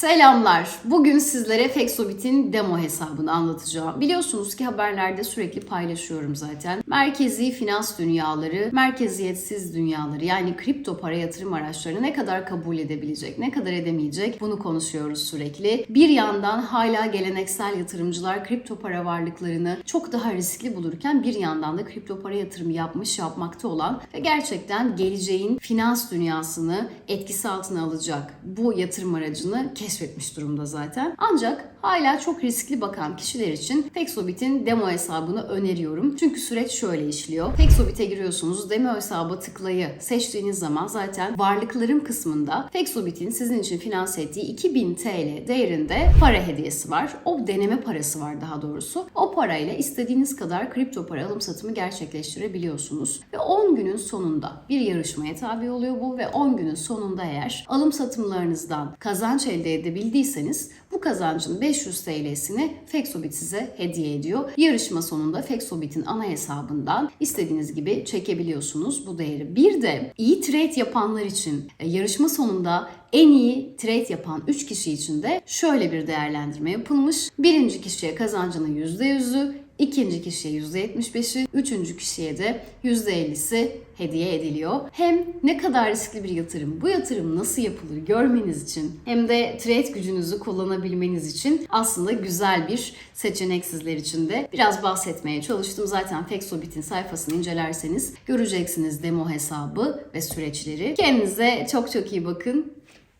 Selamlar. Bugün sizlere Fexobit'in demo hesabını anlatacağım. Biliyorsunuz ki haberlerde sürekli paylaşıyorum zaten. Merkezi finans dünyaları, merkeziyetsiz dünyaları yani kripto para yatırım araçlarını ne kadar kabul edebilecek, ne kadar edemeyecek bunu konuşuyoruz sürekli. Bir yandan hala geleneksel yatırımcılar kripto para varlıklarını çok daha riskli bulurken bir yandan da kripto para yatırımı yapmış, yapmakta olan ve gerçekten geleceğin finans dünyasını etkisi altına alacak bu yatırım aracını keşfetmiş durumda zaten. Ancak hala çok riskli bakan kişiler için Fexobit'in demo hesabını öneriyorum. Çünkü süreç şöyle işliyor. Fexobit'e giriyorsunuz. Demo hesaba tıklayı seçtiğiniz zaman zaten varlıklarım kısmında Fexobit'in sizin için finanse ettiği 2000 TL değerinde para hediyesi var. O deneme parası var daha doğrusu. O parayla istediğiniz kadar kripto para alım satımı gerçekleştirebiliyorsunuz. Ve 10 günün sonunda bir yarışmaya tabi oluyor bu ve 10 günün sonunda eğer alım satımlarınızdan kazanç elde edebildiyseniz bu kazancın 500 TL'sini Fexobit size hediye ediyor. Yarışma sonunda Fexobit'in ana hesabından istediğiniz gibi çekebiliyorsunuz bu değeri. Bir de iyi trade yapanlar için e, yarışma sonunda en iyi trade yapan 3 kişi için de şöyle bir değerlendirme yapılmış. Birinci kişiye kazancının %100'ü, ikinci kişiye %75'i, üçüncü kişiye de %50'si hediye ediliyor. Hem ne kadar riskli bir yatırım, bu yatırım nasıl yapılır görmeniz için hem de trade gücünüzü kullanabilmeniz için aslında güzel bir seçenek sizler için de. Biraz bahsetmeye çalıştım. Zaten Fexobit'in sayfasını incelerseniz göreceksiniz demo hesabı ve süreçleri. Kendinize çok çok iyi bakın.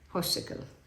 Hoşçakalın.